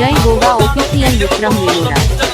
Jay Goga official Vikram વેલોરા